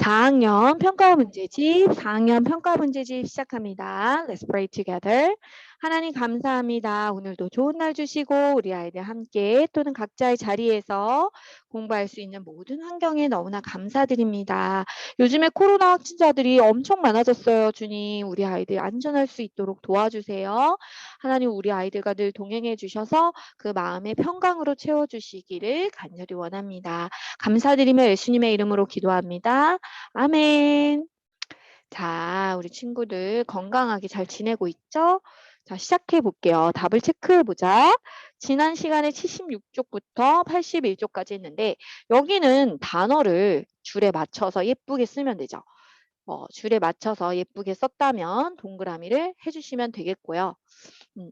4학년 평가 문제집, 4학년 평가 문제집 시작합니다. Let's pray together. 하나님 감사합니다. 오늘도 좋은 날 주시고 우리 아이들 함께 또는 각자의 자리에서 공부할 수 있는 모든 환경에 너무나 감사드립니다. 요즘에 코로나 확진자들이 엄청 많아졌어요. 주님, 우리 아이들 안전할 수 있도록 도와주세요. 하나님 우리 아이들과 늘 동행해 주셔서 그 마음의 평강으로 채워 주시기를 간절히 원합니다. 감사드리며 예수님의 이름으로 기도합니다. 아멘. 자, 우리 친구들 건강하게 잘 지내고 있죠? 자, 시작해 볼게요. 답을 체크해 보자. 지난 시간에 76쪽부터 81쪽까지 했는데 여기는 단어를 줄에 맞춰서 예쁘게 쓰면 되죠. 어, 줄에 맞춰서 예쁘게 썼다면 동그라미를 해주시면 되겠고요. 음.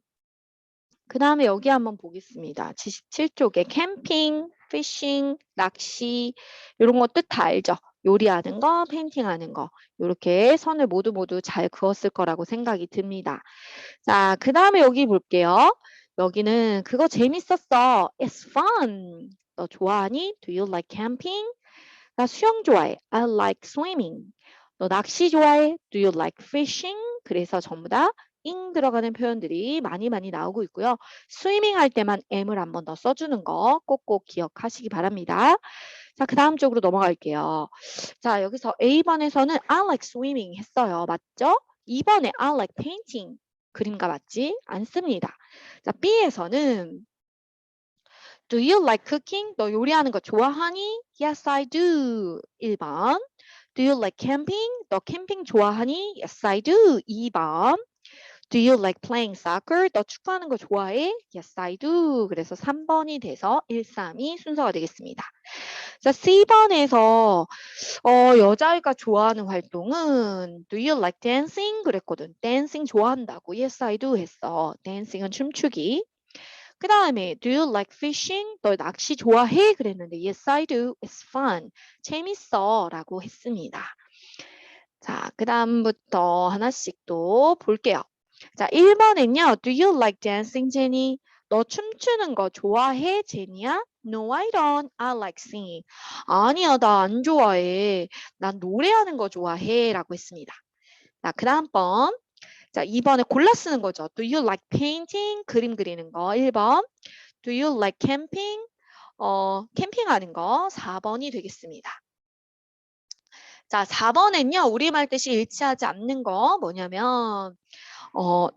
그 다음에 여기 한번 보겠습니다. 77쪽에 캠핑, 피싱, 낚시 이런 거 뜻 다 알죠? 요리하는 거, 페인팅하는 거 이렇게 선을 모두 모두 잘 그었을 거라고 생각이 듭니다. 자, 그 다음에 여기 볼게요. 여기는 그거 재밌었어. It's fun. 너 좋아하니? Do you like camping? 나 수영 좋아해. I like swimming. 너 낚시 좋아해? Do you like fishing? 그래서 전부 다 ing 들어가는 표현들이 많이 많이 나오고 있고요. 스위밍 할 때만 m을 한 번 더 써주는 거 꼭꼭 기억하시기 바랍니다. 자, 그 다음 쪽으로 넘어갈게요. 자, 여기서 A번에서는 I like swimming 했어요. 맞죠? 2번에 I like painting. 그림가 맞지? 않습니다. 자, B에서는 Do you like cooking? 너 요리하는 거 좋아하니? Yes, I do. 1번. Do you like camping? 너 캠핑 좋아하니? Yes, I do. 2번. Do you like playing soccer? 너 축구하는 거 좋아해? Yes, I do. 그래서 3번이 돼서 1, 3이 순서가 되겠습니다. 자, C번에서 어, 여자아이가 좋아하는 활동은 Do you like dancing? 그랬거든. dancing 좋아한다고. Yes, I do 했어. dancing은 춤추기. 그 다음에 Do you like fishing? 너 낚시 좋아해? 그랬는데 Yes, I do. It's fun. 재밌어. 라고 했습니다. 자, 그 다음부터 하나씩 또 볼게요. 자, 1번은요. Do you like dancing, 제니? 너 춤추는 거 좋아해, 제니야? No, I don't. I like singing. 아니야, 나 안 좋아해. 난 노래하는 거 좋아해. 라고 했습니다. 자, 그 다음 번. 자, 2번에 골라 쓰는 거죠. Do you like painting? 그림 그리는 거. 1번. Do you like camping? 어, 캠핑하는 거. 4번이 되겠습니다. 자, 4번엔요. 우리말 뜻이 일치하지 않는 거 뭐냐면 어,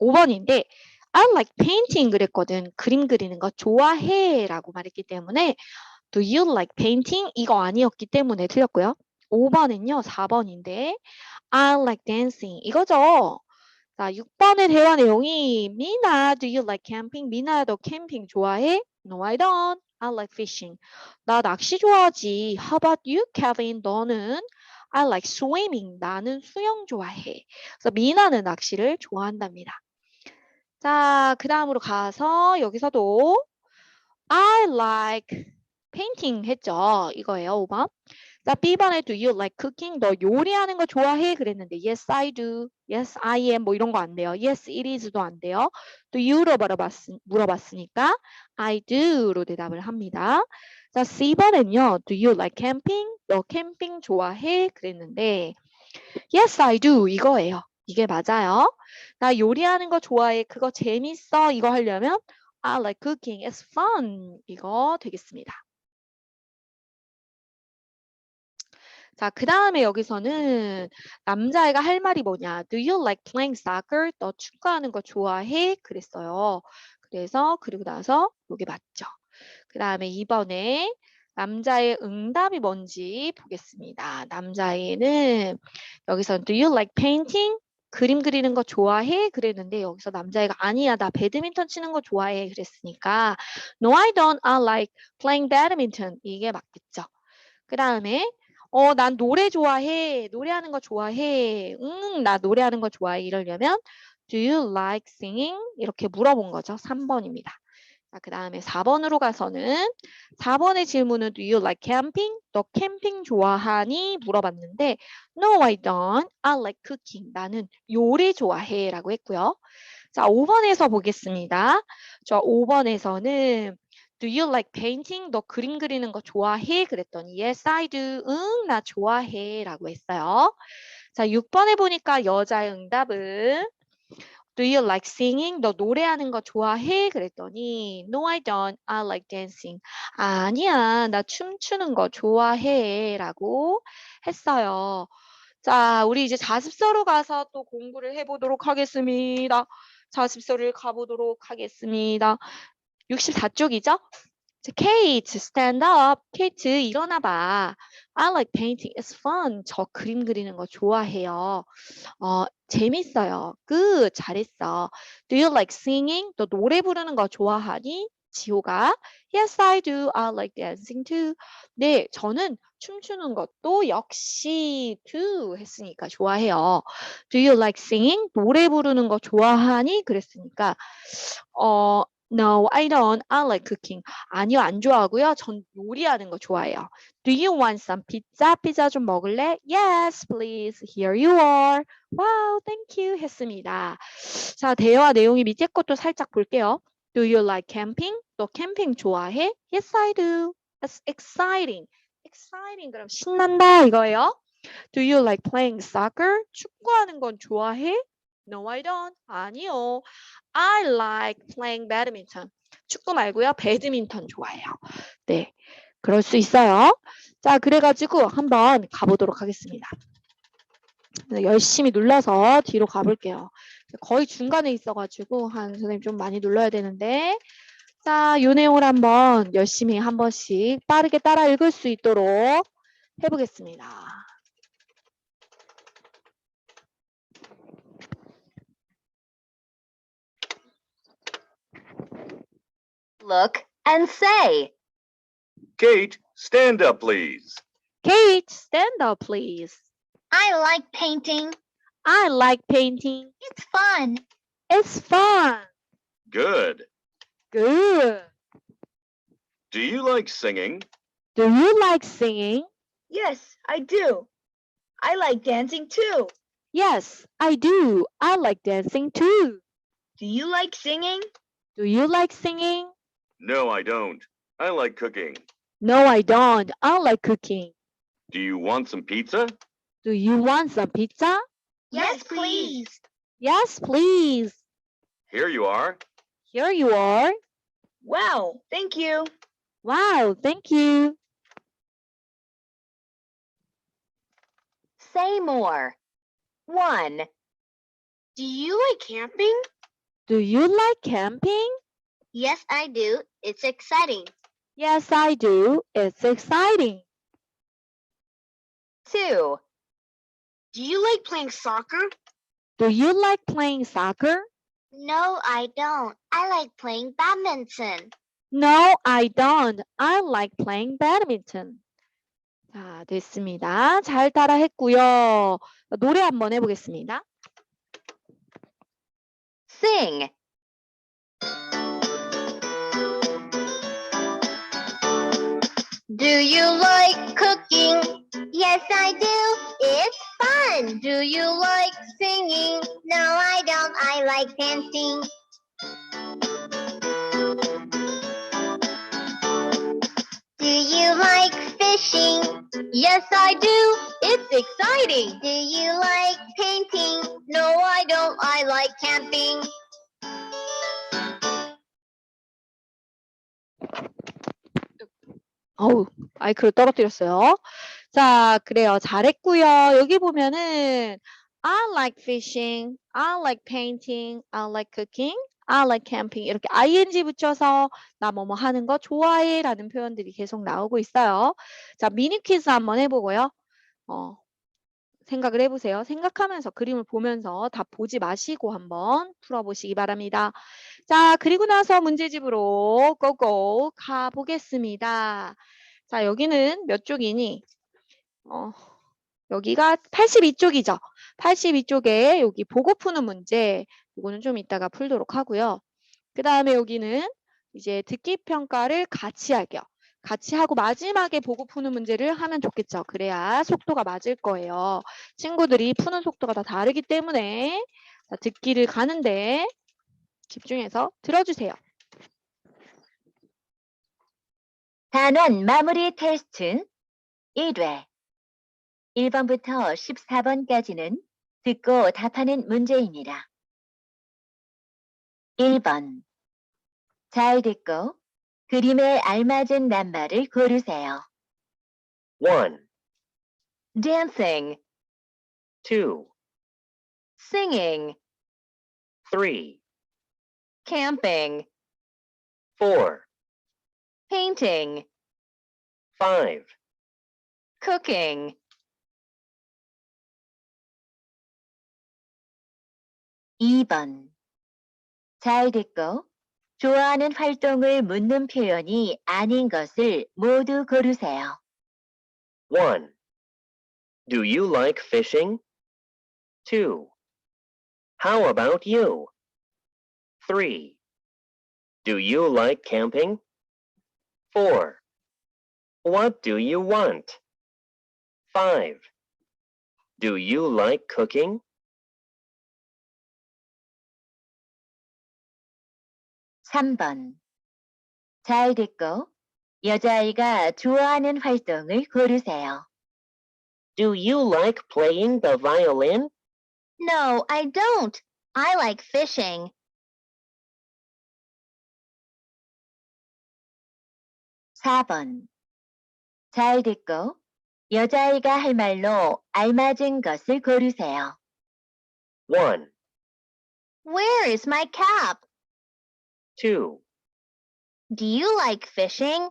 5번인데 I like painting 그랬거든. 그림 그리는 거 좋아해 라고 말했기 때문에 Do you like painting? 이거 아니었기 때문에 틀렸고요. 5번은요. 4번인데 I like dancing 이거죠. 자, 6번의 대화 내용이 미나, do you like camping? 미나, 너 캠핑 좋아해? No, I don't. I like fishing. 나 낚시 좋아하지. How about you, Kevin? 너는? I like swimming. 나는 수영 좋아해. 그래서 미나는 낚시를 좋아한답니다. 자, 그 다음으로 가서 여기서도 I like painting 했죠. 이거예요, 5번. 자, B번에 do you like cooking? 너 요리하는 거 좋아해? 그랬는데 yes, I do. yes, I am. 뭐 이런 거 안 돼요. yes, it is도 안 돼요. 또 you로 물어봤, 물어봤으니까 I do로 대답을 합니다. 자, C번은요. Do you like camping? 너 캠핑 좋아해? 그랬는데 Yes, I do. 이거예요. 이게 맞아요. 나 요리하는 거 좋아해. 그거 재밌어. 이거 하려면 I like cooking. It's fun. 이거 되겠습니다. 자, 그 다음에 여기서는 남자애가 할 말이 뭐냐. Do you like playing soccer? 너 축구하는 거 좋아해? 그랬어요. 그래서 그리고 나서 이게 맞죠. 그 다음에 2번에 남자의 응답이 뭔지 보겠습니다. 남자애는 여기서 Do you like painting? 그림 그리는 거 좋아해? 그랬는데 여기서 남자애가 아니야 나 배드민턴 치는 거 좋아해 그랬으니까 No I don't I like playing badminton 이게 맞겠죠. 그 다음에 어, 난 노래 좋아해. 노래하는 거 좋아해. 응, 나 노래하는 거 좋아해. 이러려면 Do you like singing? 이렇게 물어본 거죠. 3번입니다. 자, 그 다음에 4번으로 가서는 4번의 질문은 Do you like camping? 너 캠핑 좋아하니? 물어봤는데 No, I don't. I like cooking. 나는 요리 좋아해. 라고 했고요. 자, 5번에서 보겠습니다. 저 5번에서는 Do you like painting? 너 그림 그리는 거 좋아해? 그랬더니 yes, I do. 응, 나 좋아해. 라고 했어요. 자, 6번에 보니까 여자의 응답은 Do you like singing? 너 노래하는 거 좋아해? 그랬더니 No, I don't. I like dancing. 아니야, 나 춤추는 거 좋아해. 라고 했어요. 자, 우리 이제 자습서로 가서 또 공부를 해보도록 하겠습니다. 자습서를 가보도록 하겠습니다. 64쪽이죠? Kate, stand up. Kate, 일어나봐. I like painting. It's fun. 저 그림 그리는 거 좋아해요. 어, 재밌어요. Good, 잘했어. Do you like singing? 너 노래 부르는 거 좋아하니? 지호가 Yes, I do. I like dancing too. 네, 저는 춤추는 것도 역시 do 했으니까 좋아해요. Do you like singing? 노래 부르는 거 좋아하니? 그랬으니까 어 No, I don't. I like cooking. 아니요, 안 좋아하고요. 전 요리하는 거 좋아해요. Do you want some pizza? 피자 좀 먹을래? Yes, please. Here you are. Wow, thank you. 했습니다. 자, 대화 내용이 밑에 것도 살짝 볼게요. Do you like camping? 너 캠핑 좋아해? Yes, I do. That's exciting. exciting 그럼 신난다 이거예요. Do you like playing soccer? 축구하는 건 좋아해? No, I don't. 아니요. I like playing badminton. 축구 말고요. 배드민턴 좋아해요. 네. 그럴 수 있어요. 자, 그래가지고 한번 가보도록 하겠습니다. 네, 열심히 눌러서 뒤로 가볼게요. 거의 중간에 있어가지고 한 선생님 좀 많이 눌러야 되는데 자, 이 내용을 한번 열심히 한 번씩 빠르게 따라 읽을 수 있도록 해보겠습니다. Look and say, Kate, stand up, please. Kate, stand up, please. I like painting. I like painting. It's fun. It's fun. Good. Good. Do you like singing? Do you like singing? Yes, I do. I like dancing too. Yes, I do. I like dancing too. Do you like singing? Do you like singing? No, I don't. I like cooking. No, I don't. I like cooking. Do you want some pizza? Do you want some pizza? Yes, please. Yes, please. Here you are. Here you are. Wow, thank you. Wow, thank you. Say more. One. Do you like camping? Do you like camping? Yes, I do. It's exciting. Yes, I do. It's exciting. Two. Do you like playing soccer? Do you like playing soccer? No, I don't. I like playing badminton. No, I don't. I like playing badminton. 자, 됐습니다. 잘 따라 했고요. 노래 한번 해보겠습니다. Sing. Do you like cooking? Yes, I do. It's fun. Do you like singing? No, I don't. I like dancing. Do you like fishing? Yes, I do. It's exciting. Do you like painting? No, I don't. I like camping. 어우, 마이크를 떨어뜨렸어요. 자, 그래요. 잘했고요. 여기 보면은 I like fishing, I like painting, I like cooking, I like camping 이렇게 ing 붙여서 나 뭐뭐 하는 거 좋아해 라는 표현들이 계속 나오고 있어요. 자, 미니 퀴즈 한번 해보고요. 어, 생각을 해보세요. 생각하면서 그림을 보면서 다 보지 마시고 한번 풀어보시기 바랍니다. 자, 그리고 나서 문제집으로 고고 가보겠습니다. 자, 여기는 몇 쪽이니? 어, 여기가 82쪽이죠. 82쪽에 여기 보고 푸는 문제, 이거는 좀 이따가 풀도록 하고요. 그 다음에 여기는 이제 듣기 평가를 같이 할게요. 같이 하고 마지막에 보고 푸는 문제를 하면 좋겠죠. 그래야 속도가 맞을 거예요. 친구들이 푸는 속도가 다 다르기 때문에 자, 듣기를 가는데 집중해서 들어주세요. 단원 마무리 테스트는 1회. 1번부터 14번까지는 듣고 답하는 문제입니다. 1번. 잘 듣고 그림에 알맞은 낱말을 고르세요. 1, dancing, 2, singing, 3, camping, 4, painting, 5, cooking. 2번. 잘 듣고 좋아하는 활동을 묻는 표현이 아닌 것을 모두 고르세요. 1. Do you like fishing? 2. How about you? 3. Do you like camping? 4. What do you want? 5. Do you like cooking? 3번. 잘 듣고 여자아이가 좋아하는 활동을 고르세요. Do you like playing the violin? No, I don't. I like fishing. 4번. 잘 듣고 여자아이가 할 말로 알맞은 것을 고르세요. 1, Where is my cap? 2, Do you like fishing?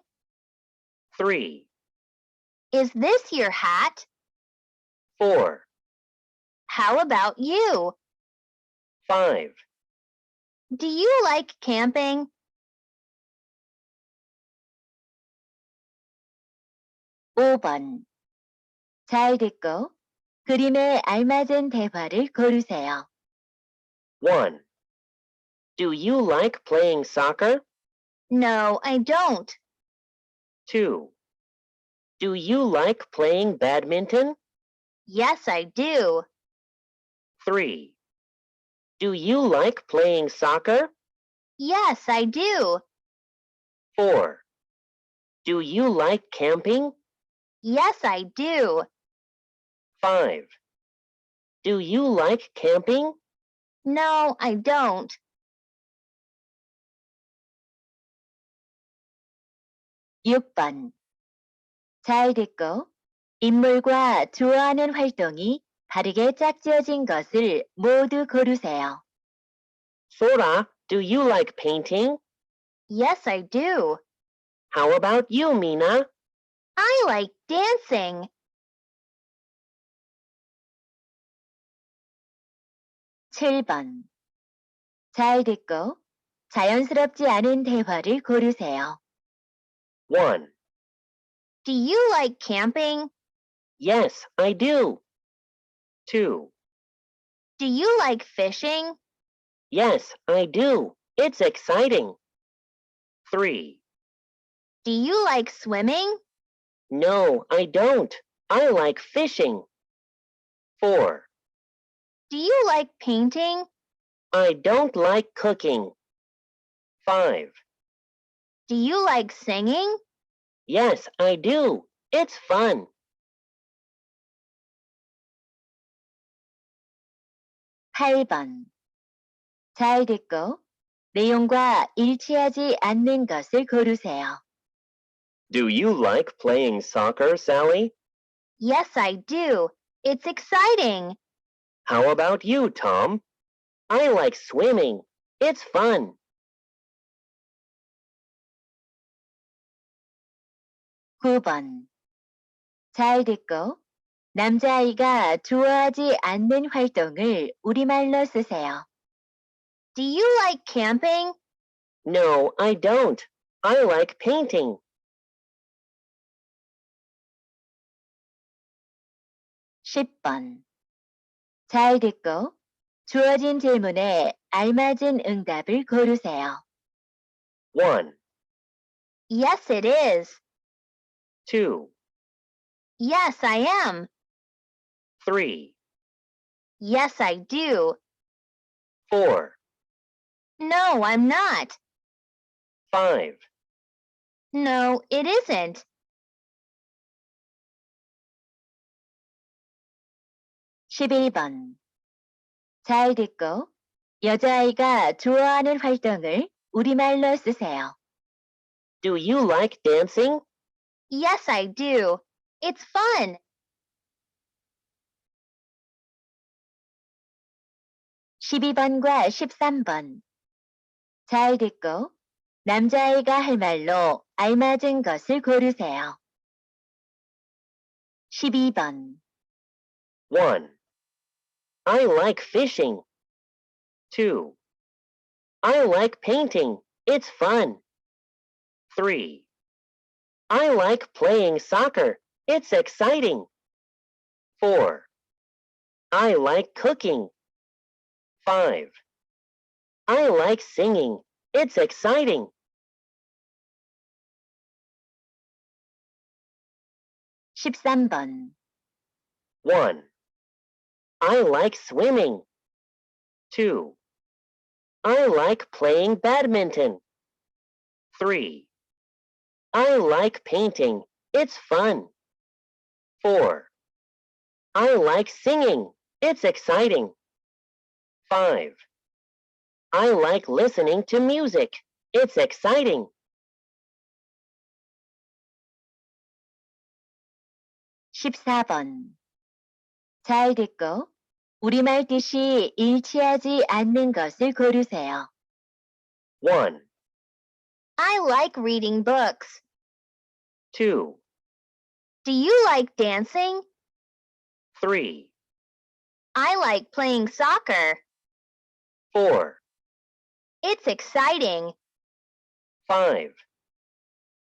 3, Is this your hat? 4, How about you? 5, Do you like camping? 5번. 잘 듣고 그림에 알맞은 대화를 고르세요. 1. Do you like playing soccer? No, I don't. 2. Do you like playing badminton? Yes, I do. 3. Do you like playing soccer? Yes, I do. 4. Do you like camping? Yes, I do. 5. Do you like camping? No, I don't. 6번. 잘 듣고 인물과 좋아하는 활동이 다르게 짝지어진 것을 모두 고르세요. Sora, do you like painting? Yes, I do. How about you, Mina? I like dancing. 7번. 잘 듣고 자연스럽지 않은 대화를 고르세요. 1. Do you like camping? Yes, I do. 2. Do you like fishing? Yes, I do. It's exciting. 3. Do you like swimming? No, I don't. I like fishing. 4. Do you like painting? I don't like cooking. 5. Do you like singing? Yes, I do. It's fun. 8번. 잘 듣고 내용과 일치하지 않는 것을 고르세요. Do you like playing soccer, Sally? Yes, I do. It's exciting. How about you, Tom? I like swimming. It's fun. 9번. 잘 듣고 남자아이가 좋아하지 않는 활동을 우리말로 쓰세요. Do you like camping? No, I don't. I like painting. 10번. 잘 듣고 주어진 질문에 알맞은 응답을 고르세요. 1, Yes, it is. 2, Yes, I am. 3, Yes, I do. 4, No, I'm not. 5, No, it isn't. 11번. 잘 듣고 여자아이가 좋아하는 활동을 우리말로 쓰세요. Do you like dancing? Yes, I do. It's fun. 12번과 13번. 잘 듣고 남자아이가 할 말로 알맞은 것을 고르세요. 12번. 1. I like fishing. 2. I like painting. It's fun. 3. I like playing soccer. It's exciting. 4. I like cooking. 5. I like singing. It's exciting. 13번. 1. I like swimming. 2. I like playing badminton. 3. I like painting. It's fun. 4. I like singing. It's exciting. 5. I like listening to music. It's exciting. 14번. 잘 듣고 우리말 뜻이 일치하지 않는 것을 고르세요. 1. I like reading books. 2. Do you like dancing? 3. I like playing soccer. 4. It's exciting. 5.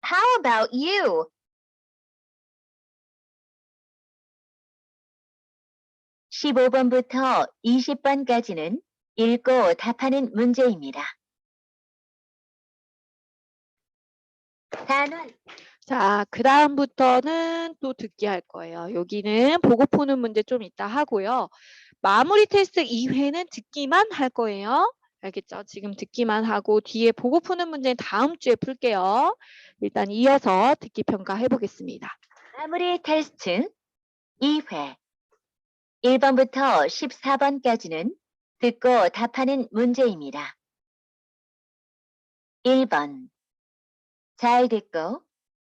How about you? 15번부터 20번까지는 읽고 답하는 문제입니다. 단원 자, 그 다음부터는 또 듣기 할 거예요. 여기는 보고 푸는 문제 좀 이따 하고요. 마무리 테스트 2회는 듣기만 할 거예요. 알겠죠? 지금 듣기만 하고 뒤에 보고 푸는 문제는 다음 주에 풀게요. 일단 이어서 듣기 평가 해보겠습니다. 마무리 테스트 2회 1번부터 14번까지는 듣고 답하는 문제입니다. 1번 잘 듣고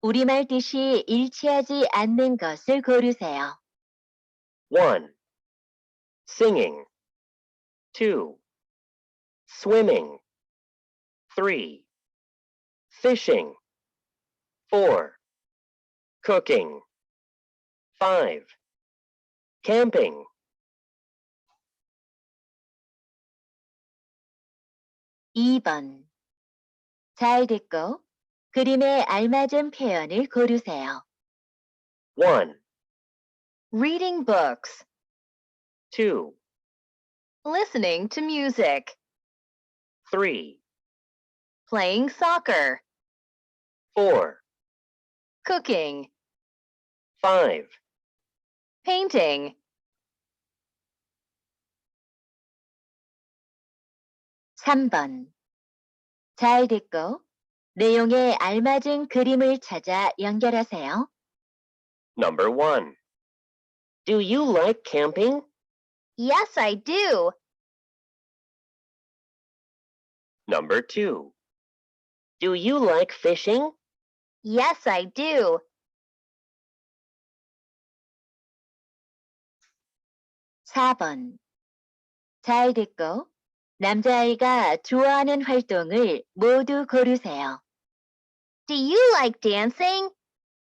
우리말 뜻이 일치하지 않는 것을 고르세요. 1. Singing. 2. Swimming. 3. Fishing. 4. Cooking. 5. Camping. 2번 잘 듣고 그림에 알맞은 표현을 고르세요. 1. Reading books. 2. Listening to music. 3. Playing soccer. 4. Cooking. 5. Painting. 3번 잘 듣고 내용에 알맞은 그림을 찾아 연결하세요. Number 1. Do you like camping? Yes, I do. Number 2. Do you like fishing? Yes, I do. 4번 잘 듣고 남자아이가 좋아하는 활동을 모두 고르세요. Do you like dancing?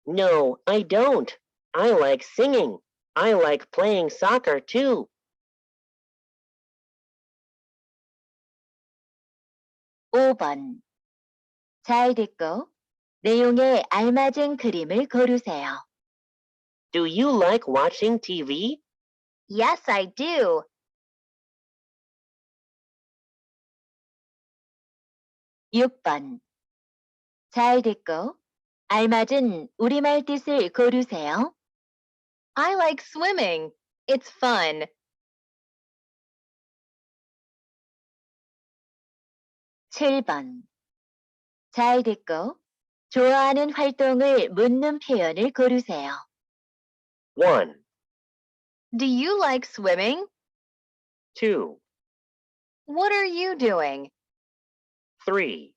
No, I don't. I like singing. I like playing soccer too. 5번 잘 듣고 내용에 알맞은 그림을 고르세요. Do you like watching TV? Yes, I do. 6번 잘 듣고 알맞은 우리말 뜻을 고르세요. I like swimming. It's fun. 7번 잘 듣고 좋아하는 활동을 묻는 표현을 고르세요. 1, Do you like swimming? 2, What are you doing? 3,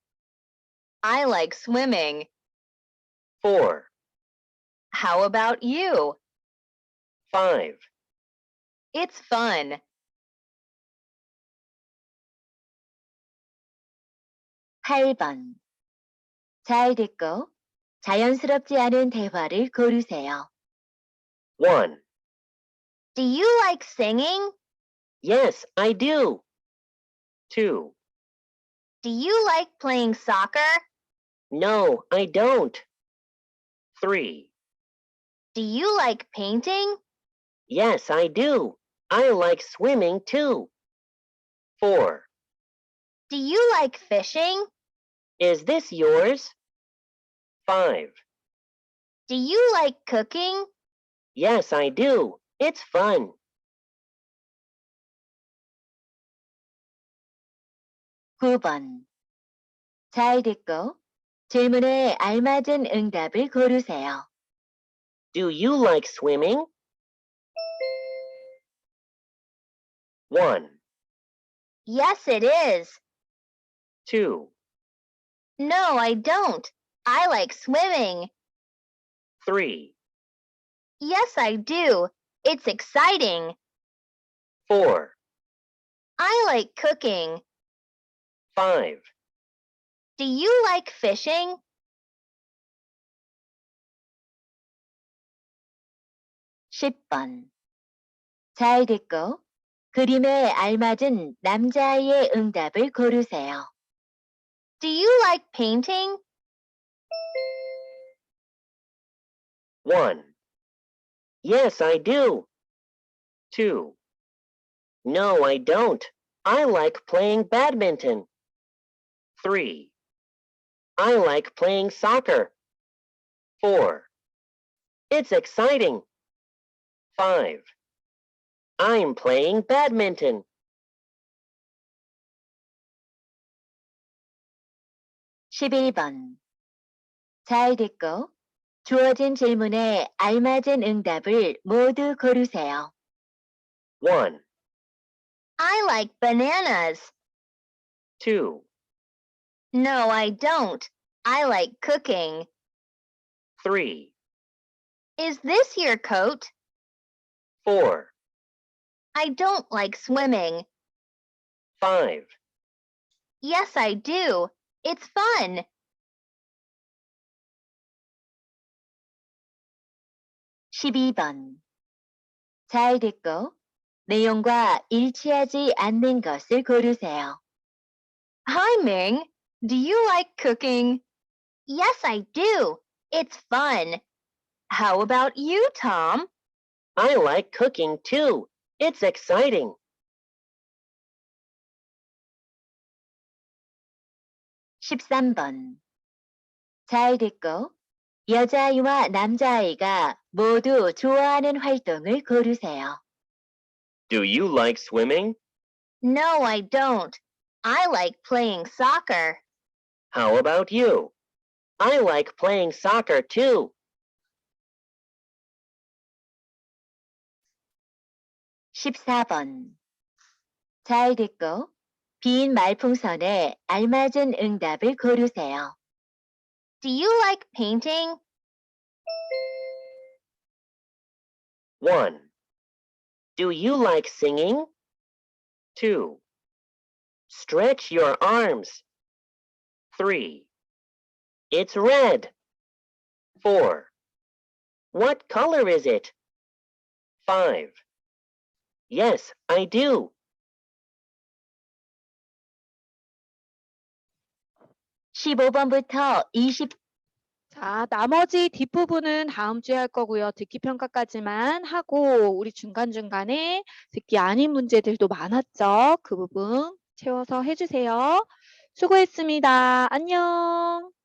I like swimming. 4, How about you? 5, It's fun. 팔번 잘 듣고 자연스럽지 않은 대화를 고르세요. 1. Do you like singing? Yes, I do. 2. Do you like playing soccer? No, I don't. 3. Do you like painting? Yes, I do. I like swimming too. 4. Do you like fishing? Is this yours? 5. Do you like cooking? Yes, I do. It's fun. 9번. 잘 듣고 질문에 알맞은 응답을 고르세요. Do you like swimming? 1, Yes, it is. 2, No, I don't. I like swimming. 3, Yes, I do. It's exciting. 4, I like cooking. 5, Do you like fishing? 십 번. 잘 듣고 그림에 알맞은 남자아이의 응답을 고르세요. Do you like painting? 1. Yes, I do. 2. No, I don't. I like playing badminton. 3. I like playing soccer. 4. It's exciting. 5. I'm playing badminton. 11번. 잘 듣고 주어진 질문에 알맞은 응답을 모두 고르세요. 1, I like bananas. 2, No, I don't. I like cooking. 3, Is this your coat? 4, I don't like swimming. 5, Yes, I do. It's fun. 십이 번. 잘 듣고 내용과 일치하지 않는 것을 고르세요. Hi, Ming. Do you like cooking? Yes, I do. It's fun. How about you, Tom? I like cooking too. It's exciting. 십삼 번. 잘 듣고 여자아이와 남자아이가 모두 좋아하는 활동을 고르세요. Do you like swimming? No, I don't. I like playing soccer. How about you? I like playing soccer too. 십사 번. 잘 듣고 빈 말풍선에 알맞은 응답을 고르세요. Do you like painting? 1. Do you like singing? 2. Stretch your arms. 3. It's red. 4. What color is it? 5. Yes, I do. 십오 번부터 이십 자, 나머지 뒷부분은 다음 주에 할 거고요. 듣기 평가까지만 하고 우리 중간중간에 듣기 아닌 문제들도 많았죠. 그 부분 채워서 해주세요. 수고했습니다. 안녕.